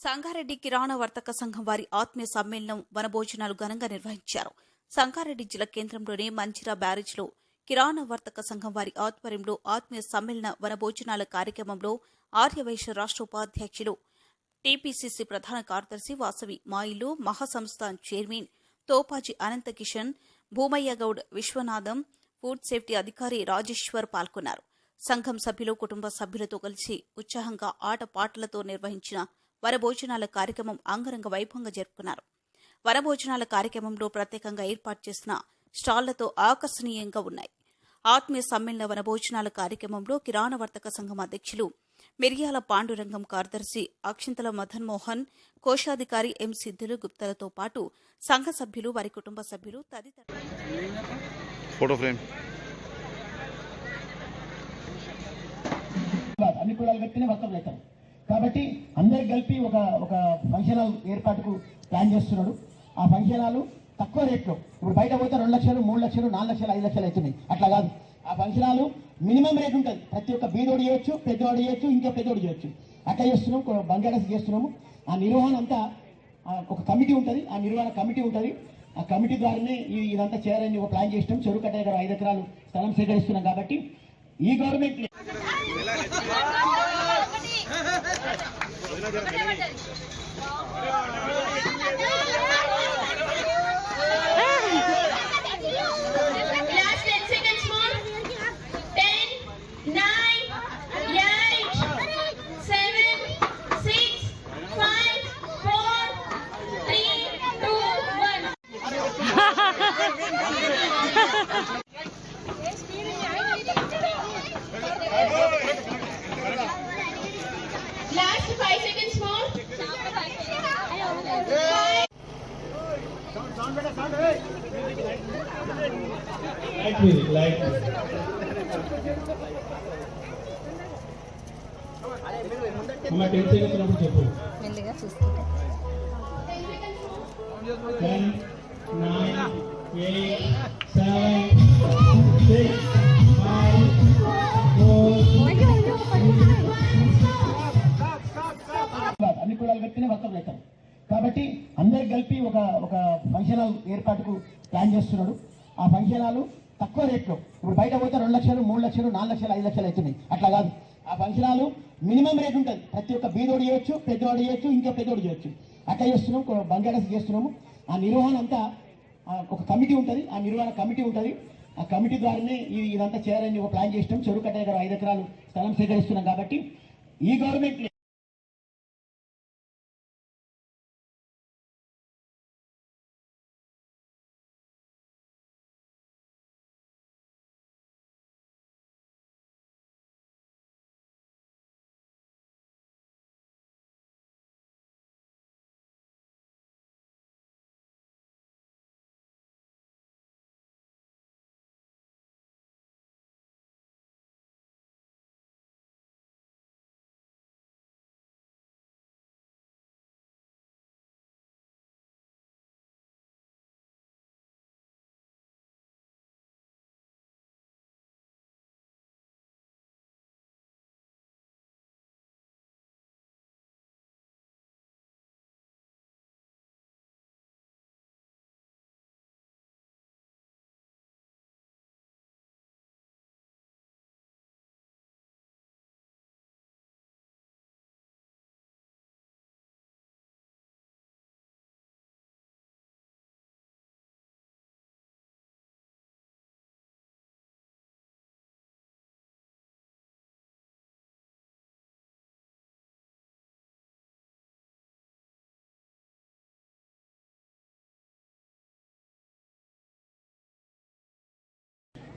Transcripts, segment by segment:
సంగారెడ్డి కిరాణా వర్తక సంఘం వారి ఆత్మీయ సమ్మేళనం వనభోజనాలు ఘనంగా నిర్వహించారు. సంగారెడ్డి జిల్లా కేంద్రంలోని మంచిరా బ్యారేజ్లో కిరాణా వర్తక సంఘం వారి ఆధ్వర్యంలో ఆత్మీయ సమ్మేళన వనభోజనాల కార్యక్రమంలో ఆర్యవైశ్య రాష్ట్ర ఉపాధ్యక్షులు టీపీసీసీ ప్రధాన కార్యదర్శి వాసవి మాయిలు మహాసంస్థాన్ చైర్మన్ తోపాజీ అనంత కిషన్ విశ్వనాథం ఫుడ్ సేఫ్టీ అధికారి రాజేశ్వర్ పాల్గొన్నారు. సంఘం సభ్యులు కుటుంబ సభ్యులతో కలిసి ఉత్సాహంగా ఆటపాటలతో నిర్వహించిన వనభోజనాల కార్యక్రమం అంగరంగ వైభవంగా జరుపుకున్నారు. వనభోజనాల కార్యక్రమంలో ప్రత్యేకంగా ఏర్పాటు చేసిన స్టాళ్ళతో ఆకర్షణీయంగా ఉన్నాయి. ఆత్మీయ సమ్మేళన వనభోజనాల కార్యక్రమంలో కిరాణా వర్తక సంఘం అధ్యక్షులు మిర్యాల పాండురంగం కార్యదర్శి అక్షింతల మదన్ మోహన్ కోశాధికారి ఎం సిద్ధులు గుప్తలతో పాటు సంఘ సభ్యులు వారి కుటుంబ సభ్యులు తదితరులు. కాబట్టి అందరికి కలిపి ఒక ఒక ఫంక్షన్ హాల్ ఏర్పాటుకు ప్లాన్ చేస్తున్నాడు. ఆ ఫంక్షన్ హాల్ తక్కువ రేట్లో. ఇప్పుడు బయట పోతే రెండు లక్షలు మూడు లక్షలు నాలుగు లక్షలు ఐదు లక్షలు అవుతున్నాయి. అట్లా కాదు. ఆ ఫంక్షన్ హాల్ మినిమం రేట్ ఉంటుంది. ప్రతి ఒక్క బీదోడు చేయొచ్చు పెద్దోడు చేయొచ్చు ఇంకా పెద్దోడు చేయొచ్చు. అట్లా చేస్తున్నాం కొ- బంగారస్ చేస్తున్నాము. ఆ నిర్వహణ అంతా ఒక కమిటీ ఉంటుంది. ఆ నిర్వహణ కమిటీ ఉంటుంది. ఆ కమిటీ ద్వారానే ఇదంతా చేయాలని ఒక ప్లాన్ చేసినాం. చెరువు కట్టే దగ్గర ఐదు ఎకరాలు స్థలం సేకరిస్తున్నాం కాబట్టి ఈ government Ah! Light music light అమ్మ టెన్ సెకండ్స్ ఉన్నప్పుడు చెప్పు. మెల్లిగా చూసుకుంటా ten nine eight seven six five four అన్ని కులాల వ్యక్తినే వర్తం చేస్తారు కాబట్టి అందరికి కలిపి ఒక ఒక ఫంక్షన్ ఏర్పాటుకు ప్లాన్ చేస్తున్నాడు. ఆ ఫంక్షనాలు తక్కువ రేట్లో. ఇప్పుడు బయట పోతే రెండు లక్షలు మూడు లక్షలు నాలుగు లక్షలు ఐదు లక్షలు అవుతున్నాయి. అట్లా కాదు. ఆ ఫంక్షనాలు మినిమం రేట్ ఉంటుంది. ప్రతి ఒక్క బీదోడు చేయొచ్చు పెద్దోడు చేయొచ్చు ఇంకా పెద్దోడు చేయొచ్చు. అట్లా చేస్తున్నాం కొ- బంగారస్ చేస్తున్నాము. ఆ నిర్వహణ అంతా ఒక కమిటీ ఉంటుంది. ఆ నిర్వహణ కమిటీ ఉంటుంది. ఆ కమిటీ ద్వారానే ఇది ఇదంతా చేయాలని ఒక ప్లాన్ చేసినాం. చెరువు కట్ట దగ్గర ఐదు ఎకరాలు స్థలం సేకరిస్తున్నాం కాబట్టి ఈ గవర్నమెంట్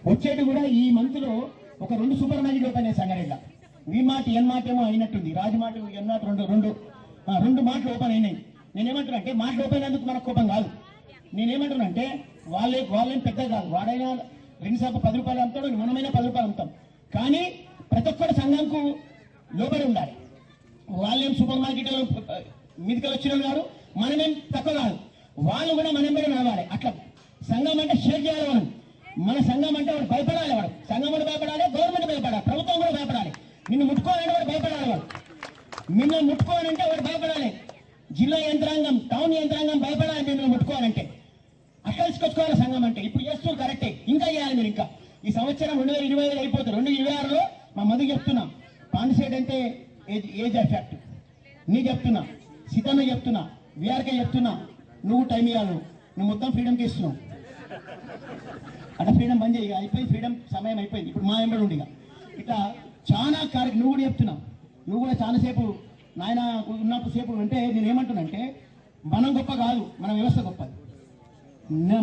వచ్చేది కూడా ఈ మంత్లో ఒక రెండు సూపర్ మార్కెట్ ఓపెన్ అయ్యాయి సంగారెడ్ల వి మార్ట్ ఎన్ మార్ట్ ఏమో అయినట్టుంది. రాజు మార్ట్ ఎన్ మార్ట్ రెండు రెండు రెండు మార్ట్లు ఓపెన్ అయినాయి. నేనేమంటున్నా అంటే మార్ట్లు ఓపెన్ అయినందుకు మనకు కోపం కాదు. నేనేమంటున్నా అంటే వాళ్ళే వాళ్ళేం పెద్ద కాదు. వాడైనా రెండు శాతం పది రూపాయలు అమ్ముతాడు మనమైనా పది రూపాయలు అమ్ముతాం. కానీ ప్రతి ఒక్కరి సంఘంకు లోబడి ఉండాలి. వాళ్ళేం సూపర్ మార్కెట్ మీదకి వచ్చిన కాదు మనమేం తక్కువ కాదు. వాళ్ళు కూడా మనం కూడా నడవాలి. అట్లా సంఘం అంటే షేర్ చేయాలి మనం. మన సంఘం అంటే వాడు భయపడాలి వాడు. సంఘం కూడా భయపడాలి గవర్నమెంట్ భయపడాలి ప్రభుత్వం కూడా భయపడాలి. నిన్ను ముట్టుకోవాలంటే వాడు భయపడాలి వాడు. నిన్ను ముట్టుకోవాలంటే వాడు భయపడాలి. జిల్లా యంత్రాంగం టౌన్ యంత్రాంగం భయపడాలి మిమ్మల్ని ముట్టుకోవాలంటే. అక్కడికొచ్చుకోవాలి సంఘం అంటే. ఇప్పుడు చేస్తూ కరెక్టే. ఇంకా చేయాలి మీరు ఇంకా. ఈ సంవత్సరం రెండు వేల ఇరవై ఐదు అయిపోతుంది. రెండు ఇరవై ఆరులో మా మందు చెప్తున్నాం. పాండిసేట్ అంటే ఏజ్ ఏజ్ ఎఫెక్ట్ నీ చెప్తున్నా. సీతన్న చెప్తున్నా. విఆర్కే చెప్తున్నా. నువ్వు టైం ఇవ్వాలి నువ్వు. మొత్తం ఫ్రీడమ్కి ఇస్తున్నావు. అక్కడ ఫ్రీడమ్ బంద్ చేయి అయిపోయి ఫ్రీడమ్ సమయం అయిపోయింది. ఇప్పుడు మా ఎంబడి ఉండి ఇట్లా చాలా కార్య నువ్వు కూడా చెప్తున్నావు. నువ్వు కూడా చాలాసేపు నాయన ఉన్నప్పుడు సేపు అంటే నేను ఏమంటున్నానంటే మనం గొప్ప కాదు మన వ్యవస్థ గొప్పది.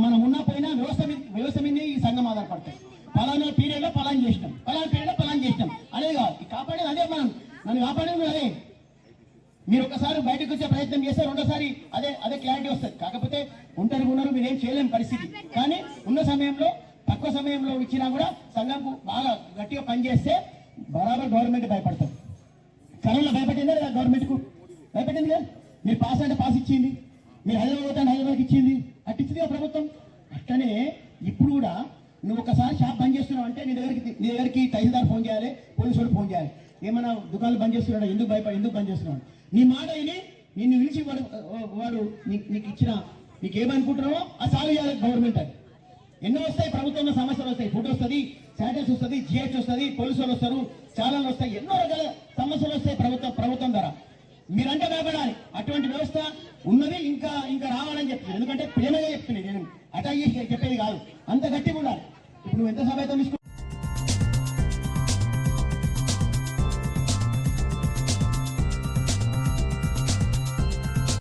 మనం ఉన్న పోయినా వ్యవస్థ మీద వ్యవస్థ మీద ఈ సంఘం ఆధారపడతాయి. పలానా పీరియడ్లో పలాన్ చేసినాం. పలానా పీరియడ్లో పలాన్ చేసినాం. అదే కాదు కాపాడేది అదే మనం. నన్ను కాపాడేది అదే. మీరు ఒకసారి బయటకు వచ్చే ప్రయత్నం చేస్తే రెండోసారి అదే అదే క్లారిటీ వస్తుంది. కాకపోతే ఉంటారు ఉన్నారు మీరు ఏం చేయలేని పరిస్థితి. కానీ ఉన్న సమయంలో తక్కువ సమయంలో ఇచ్చినా కూడా సంఘంకు బాగా గట్టిగా పనిచేస్తే బరాబర్ గవర్నమెంట్ భయపడతాం. కరోనా భయపడిందా లేదా గవర్నమెంట్కు భయపడింది కదా? మీరు పాస్ అంటే పాస్ ఇచ్చింది. మీరు హైదరాబాద్ అంటే హైదరాబాద్కి ఇచ్చింది. అట్టించింది ప్రభుత్వం? అట్లనే ఇప్పుడు కూడా నువ్వు ఒకసారి షాప్ బంద్ చేస్తున్నావు అంటే నీ దగ్గరికి నీ దగ్గరికి తహసీల్దార్ ఫోన్ చేయాలి పోలీసు ఫోన్ చేయాలి. ఏమైనా దుకాణాలు బంద్ చేస్తున్నాడు? ఎందుకు భయపడి ఎందుకు బంద్ చేస్తున్నాడు నీ మాట విని నిన్ను పిలిచి వాడు వాడు నీకు ఇచ్చిన నీకు ఏమనుకుంటున్నావో ఆ సాల్వ్ చేయాలి గవర్నమెంట్ అది. ఎన్నో వస్తాయి ప్రభుత్వంలో సమస్యలు వస్తాయి. ఫుడ్ వస్తుంది శానిటైజ్ వస్తుంది జిహెచ్ వస్తుంది పోలీసులు వస్తారు ఛానల్ వస్తాయి. ఎన్నో రకాల సమస్యలు వస్తాయి ప్రభుత్వం ప్రభుత్వం ద్వారా. మీరంటే భయపడాలి అటువంటి వ్యవస్థ ఉన్నది ఇంకా ఇంకా రావాలని చెప్తున్నాను ఎందుకంటే ప్రేమగా చెప్తుంది నేను అటాక్ చేసి చెప్పేది కాదు. అంత గట్టిగా ఉండాలి. ఇప్పుడు నువ్వు ఎంత సమయంతో తీసుకు